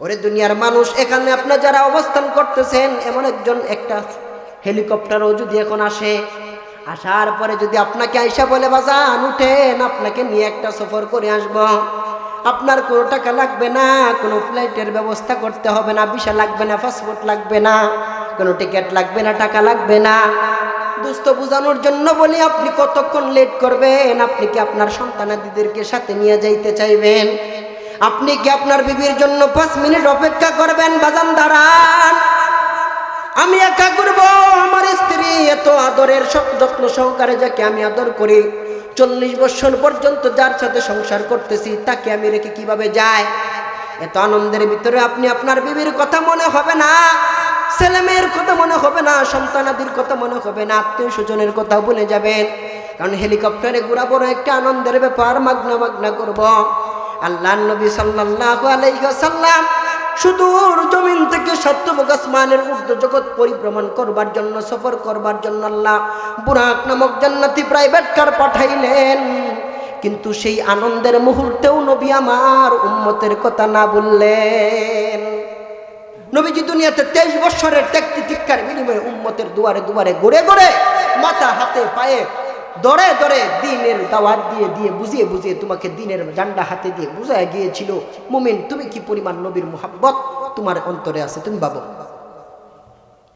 ওরে দুনিয়ার মানুষ, এখানে আপনার যারা অবস্থান করতেছেন, এমন একজন একটা হেলিকপ্টারও যদি এখন আসে, আসার পরে যদি আপনাকে আইসা বলে, বাজান, উঠেন, আপনাকে নিয়ে একটা সফর করে আসব। আপনার কোনো টাকা লাগবে না, কোনো ফ্লাইটের ব্যবস্থা করতে হবে না, ভিসা লাগবে না, পাসপোর্ট লাগবে না, কোনো টিকিট লাগবে না, টাকা লাগবে না। দুস্থ বোঝানোর জন্য বলি, আপনি কতক্ষণ লেট করবেন? আপনি কি আপনার সন্তানাদিদেরকে সাথে নিয়ে যাইতে চাইবেন? আপনি কি আপনার বিবির জন্য পাঁচ মিনিট অপেক্ষা করবেন? বাজান, দাঁড়ান। আমি একা করব। আমার স্ত্রী এত আদরের সব যত্ন সহকারে যাকে আমি আদর করি, চল্লিশ বছর পর্যন্ত যার সাথে সংসার করতেছি, তাকে আমি রেখে কীভাবে যায় এত আনন্দের ভিতরে আপনি আপনার বিবির কথা মনে হবে না ছেলে মেয়ের কথা মনে হবে না সন্তানাদির কথা মনে হবে না আত্মীয় স্বজনের কথা ভুলে যাবেন। কারণ হেলিকপ্টারে ঘোরা বড় একটা আনন্দের ব্যাপার মাগনা মাগনা করব। আল্লাহ নবী সাল্লাল্লাহু আলাইহি ওয়াসাল্লাম সুদূর জমিন থেকে সত্যমুখ আসমানের ঊর্ধ্ব জগৎ পরিভ্রমণ করবার জন্য, সফর করবার জন্য আল্লাহ বুরাক নামক জান্নাতি প্রাইভেট কার পাঠাইলেন। কিন্তু সেই আনন্দের মুহূর্তেও নবী আমার উম্মতের কথা না বললেন। নবীজি দুনিয়াতে তেইশ বছরের ত্যাগতি ধিক্কার বিনিময়ে উম্মতের দুয়ারে দুয়ারে ঘুরে ঘুরে মাথা, হাতে, পায়ে দরে দরে দিনের দাওয়াত দিয়ে দিয়ে, বুঝিয়ে বুঝিয়ে তোমাকে দিনের জান্ডা হাতে দিয়ে বুঝায় গিয়েছিল, মুমিন, তুমি কি পরিমাণ নবীর মোহাব্বত? তোমার অন্তরে আছে, তুমি ভাবো।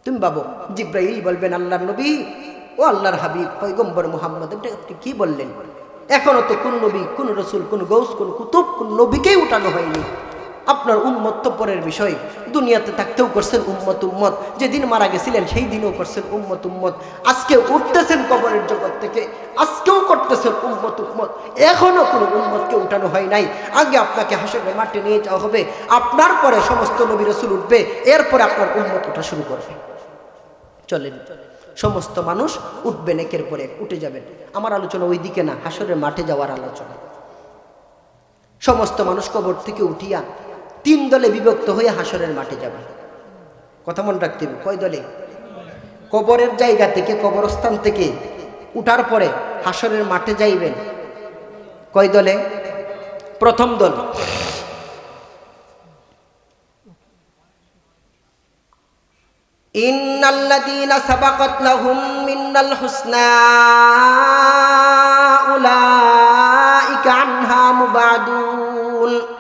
তুমি ভাবো। জিব্রাইল বলবেন, আল্লাহর নবী, ও আল্লাহর হাবিব পৈগম্বর মোহাম্মদ আপনি কি বললেন? এখনও তো কোন নবী, কোন রসুল, কোন গৌস, কোন কুতুব, কোন নবীকেই উঠানো হয়নি। আপনার উম্মত তো পরের বিষয়। দুনিয়াতে থাকতেও করছেন উম্মত উম্মত। যেদিন মারা গেছিলেন, সেই দিনও করছেন উম্মত উম্মত। আজকে উঠতেছেন কবরের জগৎ থেকে, আজকেও করতেছেন উম্মত উম্মত। এখনও কোনো উম্মতকে উঠানো হয় নাই। আগে আপনাকে হাসরে মাঠে নিয়ে যাওয়া হবে। আপনার পরে সমস্ত নবী রসুল উঠবে। এরপরে আপনার উম্মত ওঠা শুরু করবে। চলেন, সমস্ত মানুষ উঠবেন একের পরে, উঠে যাবেন। আমার আলোচনা ওই দিকে না, হাসরের মাঠে যাওয়ার আলোচনা। সমস্ত মানুষ কবর থেকে উঠিয়া তিন দলে বিভক্ত হয়ে হাসরের মাঠে যাবে। কথা মনে রাখতে হবে, কয় দলে? কবরের জায়গা থেকে, কবরস্থান থেকে উঠার পরে হাসরের মাঠে যাইবেন। কয় দলে? প্রথম দল। ইন্নাল্লাযীনা সাবাকাত লাহুম মিনাল হুসনা, উলাইকা আনহা মুবাদুন।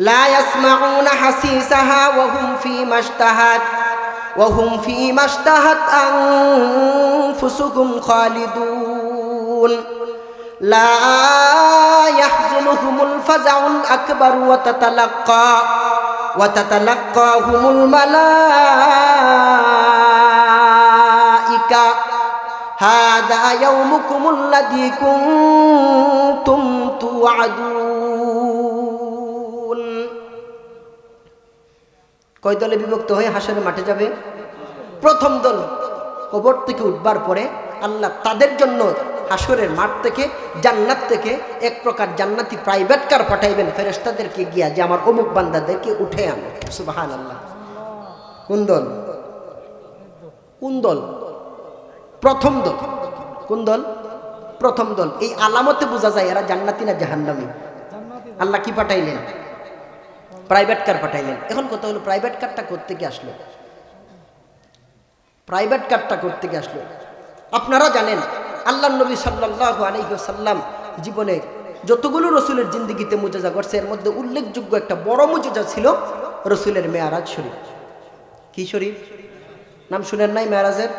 لا يسمعون حسيسها وهم فيما اشتهت وهم فيما اشتهت أنفسهم خالدون. لا يحزنهم الفزع الأكبر وتتلقى وتتلقاهم الملائكة. هذا يومكم الذي كنتم توعدون. কয় দলে বিভক্ত হয়ে হাসরের মাঠে যাবে? প্রথম দল কবর থেকে উঠবার পরে আল্লাহ তাদের জন্য হাসরের মাঠ থেকে জান্নাত থেকে এক প্রকার জান্নাতি প্রাইভেট কার পাঠাইবেন। ফেরেস্তাদেরকে গিয়া যে আমার অমুক বান্দাদেরকে উঠে আনো। সুবাহান আল্লাহ কোন দল? কোন দল? প্রথম দল। কোন দল? প্রথম দল। এই আলামতে বোঝা যায় এরা জান্নাতি না জাহান্নামি। আল্লাহ কি পাঠাইলেন? প্রাইভেট কার পাঠাইলেন। এখন কথা হলো প্রাইভেট কারটা করতে গিয়ে আসলো? প্রাইভেট কারটা করতে গিয়ে আসলো? আপনারা জানেন আল্লাহ নবী সাল্লাহ আলহিসাল্লাম জীবনে যতগুলো রসুলের জিন্দিগিতে মুজাজা করছে, এর মধ্যে উল্লেখযোগ্য একটা বড় মুজাজা ছিল রসুলের মেয়ারাজ শরীফ। কি শরীফ? নাম শুনেন নাই মেয়ারাজের?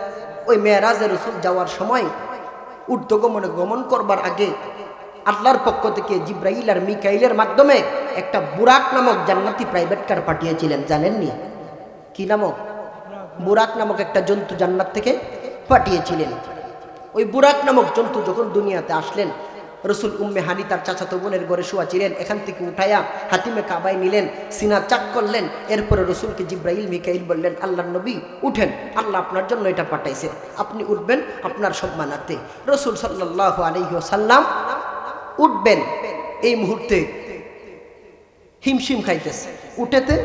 ওই মেয়ারাজের রসুল যাওয়ার সময় ঊর্ধ্বগমনে গমন করবার আগে আল্লাহর পক্ষ থেকে জিব্রাইল আর মিকাইলের মাধ্যমে একটা বুরাক নামক জান্নাতি প্রাইভেট কার পাঠিয়েছিলেন, জানেননি? কি নামক? বুরাক নামক একটা জন্তু জান্নাত থেকে পাঠিয়েছিলেন। ওই বুরাক নামক জন্তু যখন দুনিয়াতে আসলেন, রসুল উম্মে হানি তার চাচাতো বোনের ঘরে শোয়া ছিলেন এখান থেকে উঠাইয়া হাতিমে কাবাই নিলেন, সিনা চাক করলেন, এরপরে রসুলকে জিব্রাইল, মিকাইল বললেন আল্লাহ নবী, উঠেন, আল্লাহ আপনার জন্য এটা পাঠাইছে। আপনি উঠবেন আপনার সম্মানার্থে। রসুল সাল্লাহ আলহি সাল্লাম উঠবেন। এই মুহূর্তে হিমশিম খাইতেছে। উঠেতে?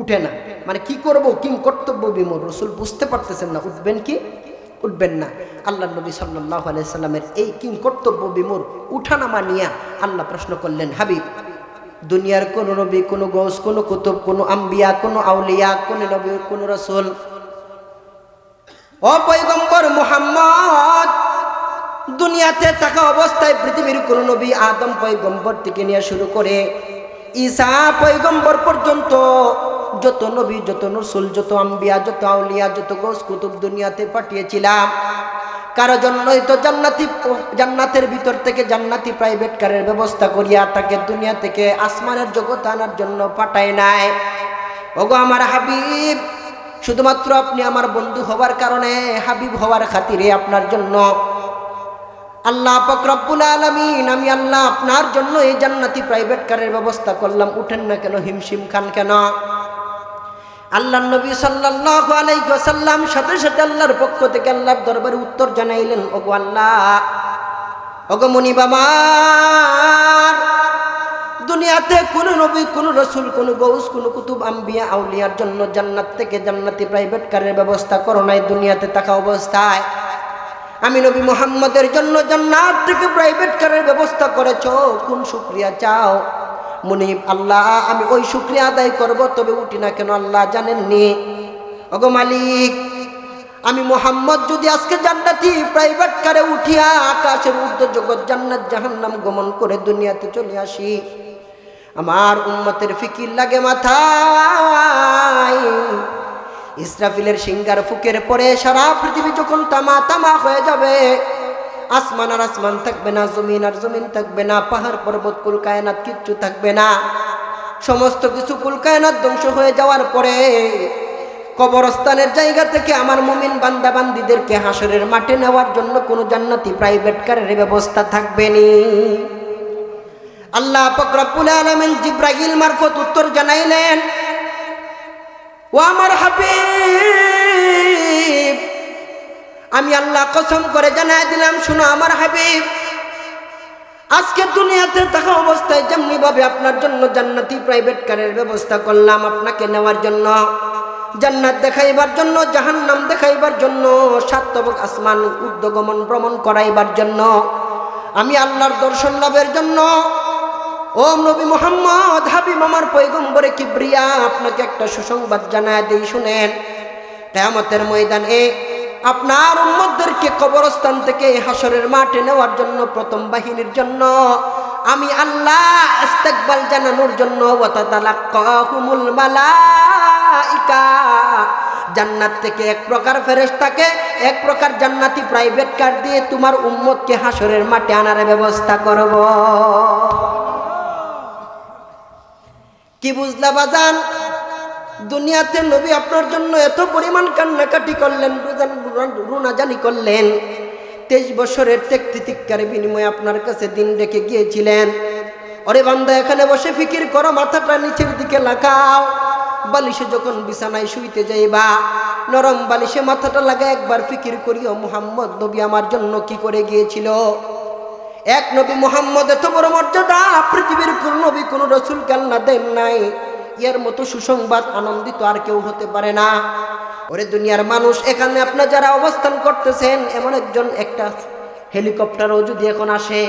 উঠে না। মানে কি করব? কি কর্তব্য বিমোর রসুল বুঝতে পারতেছেন না। উঠবেন কি? উঠবেন না। আল্লাহ নবী সাল্লাহ আলাইসাল্লামের এই কিং কর্তব্য বিমূর উঠানামা নিয়ে আল্লাহ প্রশ্ন করলেন, হাবিব, দুনিয়ার কোন নবী, কোন গোস কোন কুতুব, কোন আম্বিয়া, কোন আউলিয়া, কোন নবী, কোন রসুল? ও পৈগম্বর মুহাম্মদ! দুনিয়াতে থাকা অবস্থায় পৃথিবীর কোন নবী আদম পৈগম্বর থেকে নিয়ে শুরু করে ঈসা পৈগম্বর পর্যন্ত যত নবী, যত নসুল যত আম্বিয়া, যত আউলিয়া, যত গোস কুতুব দুনিয়াতে পাঠিয়েছিলাম। কারও জন্যই তো জান্নাতি জান্নাতের ভিতর থেকে জান্নাতি প্রাইভেট কারের ব্যবস্থা করিয়া তাকে দুনিয়া থেকে আসমানের জগৎ আনার জন্য পাঠায় নাই। ওগো আমার হাবিব, শুধুমাত্র আপনি আমার বন্ধু হবার কারণে হাবিব হওয়ার খাতিরে আপনার জন্য আল্লাহ রব্বুল আলমিন, আমি আল্লাহ আপনার জন্য এই জান্নাতি প্রাইভেট কারের ব্যবস্থা করলাম। উঠেন না কেন? হিমশিম খান কেন? আল্লাহ নবী সাল্লাল্লাহু আলাইহি ওয়াসাল্লাম সাথে সাথে আল্লাহর পক্ষ থেকে আল্লাহর দরবারে উত্তর জানাইলেন, ওগো আল্লাহ, ওগো মুনি বাবার দুনিয়াতে কোন নবী, কোন রসুল, কোন গৌস কোন কুতুব আম্বিয়া আউলিয়ার জন্য জান্নাত থেকে জান্নাতি প্রাইভেট কারের ব্যবস্থা করো নাই, দুনিয়াতে থাকা অবস্থায়। আমি নবী মোহাম্মদের জন্য জান্নাত থেকে প্রাইভেট কারের ব্যবস্থা করেছ। কোন শুক্রিয়া চাও? মুনিব আল্লাহ, আমি ওই শুক্রিয়া আদায় করব, তবে উঠি না কেন আল্লাহ জানেননি? ওগো মালিক, আমি মোহাম্মদ যদি আজকে জান্নাতি প্রাইভেট কারে উঠিয়া আকাশের ঊর্ধ্ব জগৎ জান্নাত জাহান্নাম গমন করে দুনিয়াতে চলে আসি, আমার উম্মতের ফিকির লাগে মাথায়। ইসরাফিলের সিঙ্গার ফুকের পরে সারা পৃথিবী যখন তামা তামা হয়ে যাবে, আসমান আর আসমান থাকবে না, জমিন আর জমিন থাকবে না, পাহাড় পর্বত কুল কায়নাত কিচ্ছু থাকবে না। সমস্ত কিছু কুল কায়নাত ধ্বংস হয়ে যাওয়ার পরে কবরস্থানের জায়গা থেকে আমার মুমিন বান্দা বান্দিদেরকে হাসরের মাঠে নেওয়ার জন্য কোনো জান্নাতি প্রাইভেট কারের ব্যবস্থা থাকবে নি। আল্লাহ ফকরাবুল আলমিন জিব্রাহিল মারফত উত্তর জানাইলেন ও আমার হাবিব। আমি আল্লাহ কসম করে জানাই দিলাম, শুনো আমার হাবিব। আজকে দুনিয়াতে থাকা অবস্থায় যেমনি ভাবে আপনার জন্য জান্নাতি প্রাইভেট কারের ব্যবস্থা করলাম আপনাকে নেওয়ার জন্য, জান্নাত দেখাইবার জন্য, জাহান্নাম দেখাইবার জন্য সাতবক আসমান উদ্যগমন ভ্রমণ করাইবার জন্য, আমি আল্লাহর দর্শন লাভের জন্য ও নবী মোহাম্মদ, হাবিব আমার পৈগম্বরে কিবরিয়া, আপনাকে একটা সুসংবাদ জানায় দিই, শুনেন। কেয়ামতের ময়দানে আপনার উম্মতদেরকে কবরস্থান থেকে হাসরের মাঠে নেওয়ার জন্য, প্রথম বাহিনীর জন্য, আমি আল্লাহ ইস্তেকবাল জানানোর জন্য জান্নাত থেকে এক প্রকার ফেরেশতাকে, এক প্রকার জান্নাতি প্রাইভেট কার দিয়ে তোমার উম্মতকে হাসরের মাঠে আনার ব্যবস্থা করব। কি বুঝলা বাজান? দুনিয়াতে নবী আপনার জন্য এত পরিমাণ কান্নাকাটি করলেন রুনাজানি করলেন। তেইশ বছরের তিতিকারের বিনিময়ে আপনার কাছে দিন রেখে গিয়েছিলেন। অরে বান্দা, এখানে বসে ফিকির করো, মাথাটা নিচের দিকে লাগাও। বালিশে যখন বিছানায় শুইতে যাইবা, নরম বালিশে মাথাটা লাগা একবার ফিকির করিও, মুহাম্মদ নবী আমার জন্য কি করে গিয়েছিল? এক নবী মোহাম্মদ এত বড় মর্যাদা, পৃথিবীর কোন নবী, কোন রসুল কাল্লা দেন নাই। এর মতো সুসংবাদ আনন্দিত আর কেউ হতে পারে না। ওরে দুনিয়ার মানুষ, এখানে আপনার যারা অবস্থান করতেছেন, এমন একজন একটা হেলিকপ্টারও যদি এখন আসে,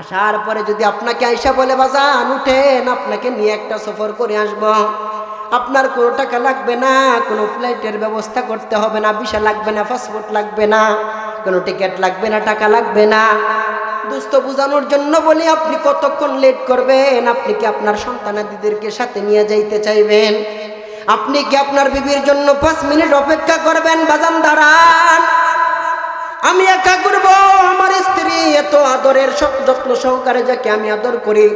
আসার পরে যদি আপনাকে আইসা বলে, বাজান, উঠেন, আপনাকে নিয়ে একটা সফর করে আসব। আপনার কোনো টাকা লাগবে না, কোনো ফ্লাইটের ব্যবস্থা করতে হবে না, ভিসা লাগবে না, পাসপোর্ট লাগবে না, কোনো টিকিট লাগবে না, টাকা লাগবে না। দুস্থ বোঝানোর জন্য বলি, আপনি কতক্ষণ লেট করবেন? আপনি কি আপনার সন্তানাদিদেরকে সাথে নিয়ে যাইতে চাইবেন? আপনি কি আপনার বিবির জন্য পাঁচ মিনিট অপেক্ষা করবেন বাজান দাঁড়ান? আমি একা করব, আমার স্ত্রী এত আদরের যত্ন সহকারে যাকে আমি আদর করি,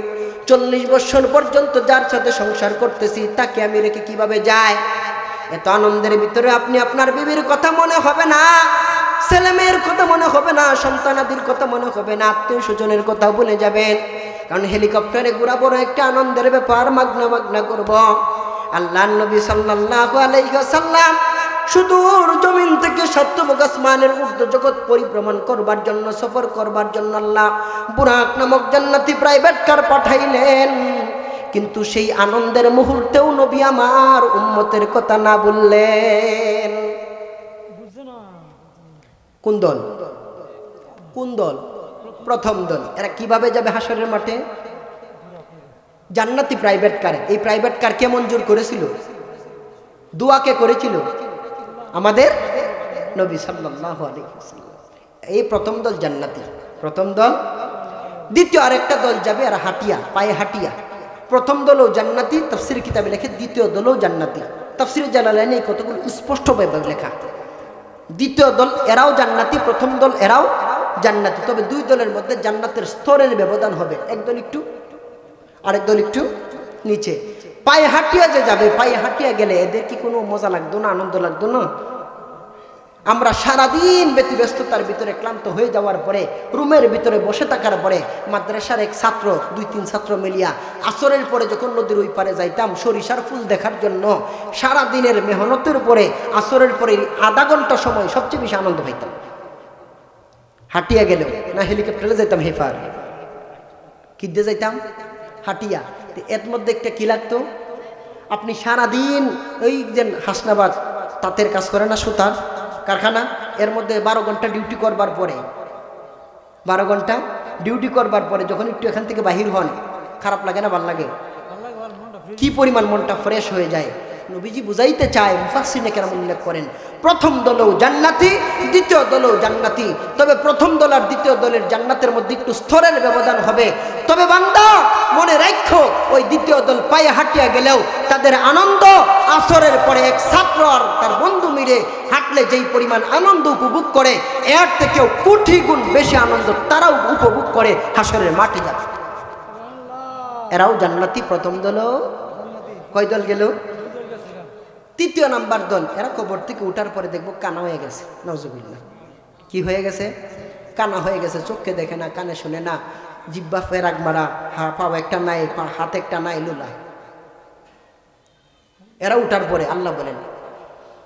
চল্লিশ বছর পর্যন্ত যার সাথে সংসার করতেছি, তাকে আমি রেখে কীভাবে যায়? এত আনন্দের ভিতরে আপনি আপনার বিবির কথা মনে হবে না। ছেলে মেয়ের কথা মনে হবে না সন্তানাদির কথা মনে হবে না, আত্মীয় স্বজনের কথা বলে যাবেন। কারণ হেলিকপ্টারে ঘোরা বড় একটা আনন্দের ব্যাপার, মাগনা মাগনা করব। আল্লাহ নবী সাল্লাল্লাহু সাল্লাম সুদূর জমিন থেকে আসমানের ঊর্ধ্ব জগৎ পরিভ্রমণ করবার জন্য, সফর করবার জন্য আল্লাহ বুরাক নামক জান্নাতি প্রাইভেট কার পাঠাইলেন। কিন্তু সেই আনন্দের মুহূর্তেও নবী আমার উম্মতের কথা না বললেন। কোন দল? কোন দল? প্রথম দল। এরা কীভাবে যাবে হাসরের মাঠে? জান্নাতি প্রাইভেট কার এই প্রাইভেট কার কে মঞ্জুর করেছিল? দুয়াকে করেছিল? আমাদের নবী ওয়াসাল্লাম। এই প্রথম দল জান্নাতি। প্রথম দল? দ্বিতীয় আরেকটা দল যাবে আর হাটিয়া পায়ে হাটিয়া প্রথম দলও জান্নাতি, তফসির কিতাবে লেখে দ্বিতীয় দলও জান্নাতি। তফসির জালালাইনে এই কতগুলো স্পষ্টভাবে লেখা। দ্বিতীয় দল এরাও জান্নাতি, প্রথম দল এরাও জান্নাতি। তবে দুই দলের মধ্যে জান্নাতের স্তরের ব্যবধান হবে। একদল একটু, আরেক দল একটু নিচে। পায়ে হাঁটিয়া যে যাবে, পায়ে হাঁটিয়া গেলে এদের কি কোনো মজা লাগতো না, আনন্দ লাগতো না? আমরা সারাদিন ব্যতিব্যস্ততার ভিতরে ক্লান্ত হয়ে যাওয়ার পরে, রুমের ভিতরে বসে থাকার পরে, মাদ্রাসার এক ছাত্র, দুই, তিন ছাত্র মিলিয়া আসরের পরে যখন নদীর ওই পারে যাইতাম, সরিষার ফুল দেখার জন্য সারা দিনের মেহনতের পরে আসরের পরে আধা ঘণ্টা সময় সবচেয়ে বেশি আনন্দ পাইতাম। হাঁটিয়া গেলেও, না হেলিকপ্টারে যাইতাম হেফার কি দিয়ে যাইতাম? হাটিয়া। এর মধ্যে একটা কি লাগতো? আপনি সারাদিন ওই যে হাসনাবাদ, তাঁতের কাজ করে না সুতার? কারখানা, এর মধ্যে বারো ঘণ্টা ডিউটি করবার পরে, বারো ঘণ্টা ডিউটি করবার পরে যখন একটু এখান থেকে বাহির হন, খারাপ লাগে না, ভালো লাগে? কি পরিমাণ মনটা ফ্রেশ হয়ে যায়? নবীজি বুঝাইতে চায় মুফাসিনে কেন উল্লেখ করেন, প্রথম দলও জান্নাতি, দ্বিতীয় দলও জান্নাতি। তবে প্রথম দল আর দ্বিতীয় দলের জান্নাতের মধ্যে একটু স্তরের ব্যবধান হবে। তবে বান্দা, মনে রাখো, ওই দ্বিতীয় দল পায়ে হাঁটিয়া গেলেও তাদের আনন্দ, আসরের পরে এক ছাত্র আর তার বন্ধু মিলে হাঁটলে যেই পরিমাণ আনন্দ উপভোগ করে, এর থেকেও কোটি গুণ বেশি আনন্দ তারাও উপভোগ করে হাসরের মাঠে যাবে। এরাও জান্নাতি প্রথম দলও কয় দল গেল? তৃতীয় নাম্বার দল এরা কবর থেকে উঠার পরে দেখবো কানা হয়ে গেছে নজবিল্লা কি হয়ে গেছে কানা হয়ে গেছে চোখকে দেখে না কানে শুনে না জিব্বা ফেরাক মারা হা পাও একটা নাই পা হাত একটা নাই লুলা এরা উঠার পরে আল্লাহ বলেন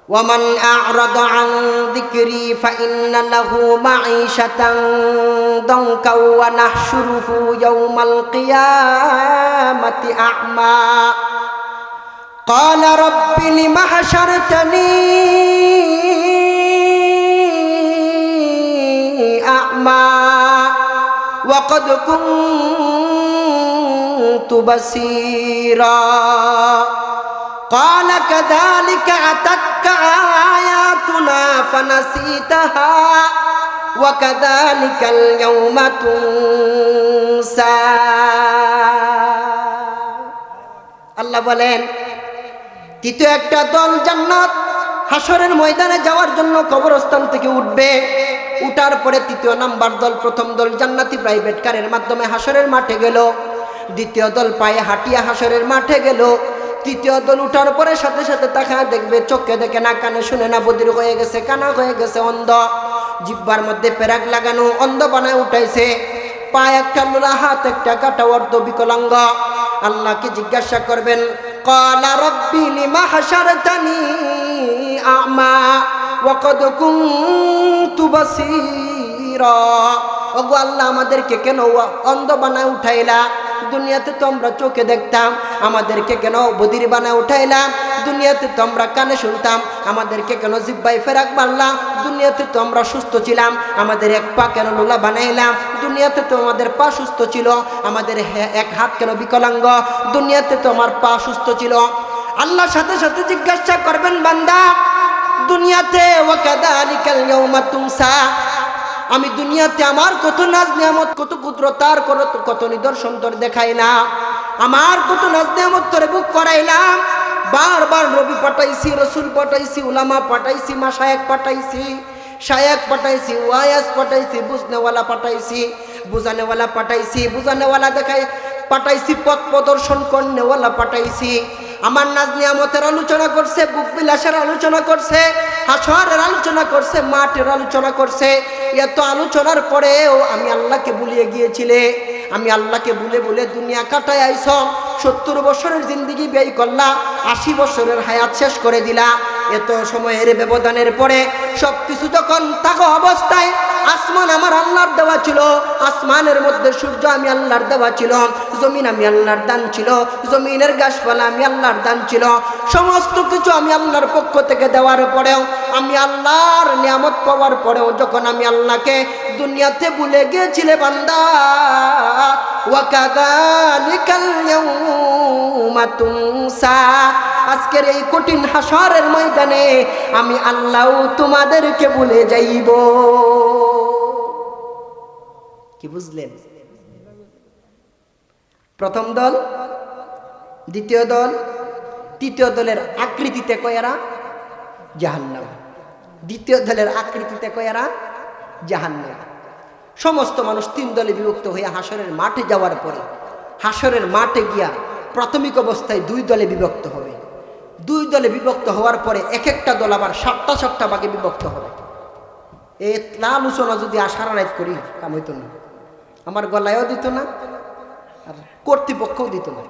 ওয়ামান أعرض عن ذكري فإن له معيشة ضنكا ونحشره يوم القيامة أعمى قال رب لم حشرتني أعمى وقد كنت بصيرا قال كذلك أتتك آياتنا فنسيتها وكذلك اليوم تنسى আল্লাহ বলেন তৃতীয় একটা দল জান্নাত হাসরের ময়দানে যাওয়ার জন্য কবরস্থান থেকে উঠবে। উঠার পরে তৃতীয় নাম্বার দল, প্রথম দল জান্নাতি প্রাইভেট কারের মাধ্যমে হাসরের মাঠে গেল। দ্বিতীয় দল পায়ে হাঁটিয়া হাসরের মাঠে গেল। তৃতীয় দল উঠার পরে সাথে সাথে তাকা দেখবে, চোখে দেখে না, কানে শুনে না, বদির হয়ে গেছে, কানা হয়ে গেছে, অন্ধ। জিব্বার মধ্যে পেরাক লাগানো, অন্ধ বানায় উঠাইছে। পায়ে একটা লোলা, হাত একটা কাটা অর্ধ বিকলাঙ্গ। আল্লাহকে জিজ্ঞাসা করবেন কলা رب لم حشرتني আমা وقد كنت بصيرا। ওগো আল্লাহ আমাদেরকে কেন অন্ধ বানায় উঠাইলা? দুনিয়াতে তো আমরা চোখে দেখতাম, আমাদেরকে কেন বদির বানায় উঠাইলা দুনিয়াতে তো আমরা কানে শুনতাম, আমাদেরকে কেন জিব্বাই ফেরাক মারলাম? দুনিয়াতে তো আমরা সুস্থ ছিলাম, আমাদের এক পা কেন লোলা বানাইলাম? দুনিয়াতে তো আমাদের পা সুস্থ ছিল, আমাদের এক হাত কেন বিকলাঙ্গ? দুনিয়াতে তো আমার পা সুস্থ ছিল। আল্লাহর সাথে সাথে জিজ্ঞাসা করবেন, বান্দা, দুনিয়াতে ওয়াকাদা আলিকাল ইয়াউমা তুমসা আমি দুনিয়াতে আমার কত নাজ নিয়ামত, কত কুদরতার কত কত নিদর্শন তোর দেখাই না আমার কত নাজ নিয়ামত তোরে বুক করাইলাম। বারবার রবি পাঠাইছি, রসুল পাঠাইছি, উলামা পাঠাইছি মাসায়েক পাঠাইছি শায়াক পাঠাইছি ওয়ায়াস পাঠাইছি, বুঝনেওয়ালা পাঠাইছি, বুঝানেওয়ালা পাঠাইছি, বুঝানেওয়ালা দেখাই, পাঠাইছি, পথ প্রদর্শন করনেওয়ালা পাঠাইছি। আমার নাজ নিয়ামতের আলোচনা করছে, বুক বিলাসের আলোচনা করছে, হাসরের আলোচনা করছে, মাঠের আলোচনা করছে এত আলোচনার পরেও আমি আল্লাহকে ভুলিয়ে গিয়েছিলে। আমি আল্লাহকে বলে বলে দুনিয়া কাটায় আইস। সত্তর বছরের জিন্দিগি ব্যয় করলা, আশি বছরের হায়াত শেষ করে দিলা। এত সময়ের ব্যবধানের পরে সব কিছু যখন থাকা অবস্থায়, আসমান আমার আল্লাহর দেওয়া ছিল, আসমানের মধ্যে সূর্য আমি আল্লাহর দেওয়া ছিল, জমিন আমি আল্লাহর দান ছিল, জমিনের গাছপালা আমি আল্লাহর দান ছিল, সমস্ত কিছু আমি আল্লাহর পক্ষ থেকে দেওয়ার পরেও, আমি আল্লাহর নিয়ামত পাওয়ার পরেও যখন আমি আল্লাহকে দুনিয়াতে ভুলে গিয়েছিলে বান্দা আজকের এই কঠিন হাসরের ময়দানে আমি আল্লাহ তোমাদেরকে ভুলে যাইব। কি বুঝলেন? প্রথম দল, দ্বিতীয় দল, তৃতীয় দলের আকৃতিতে কয়ারা? জাহান্নাম। দ্বিতীয় দলের আকৃতিতে কয়ারা? জাহান্নাম। সমস্ত মানুষ তিন দলে বিভক্ত হয়ে হাসরের মাঠে যাওয়ার পরে, হাসরের মাঠে গিয়া প্রাথমিক অবস্থায় দুই দলে বিভক্ত হবে। দুই দলে বিভক্ত হওয়ার পরে এক একটা দল আবার সাতটা সাতটা ভাগে বিভক্ত হবে। এই আলোচনা যদি আশার রাইত করি, কাম হইতো না। আমার গলায়ও দিত না, আর কর্তৃপক্ষও দিত না।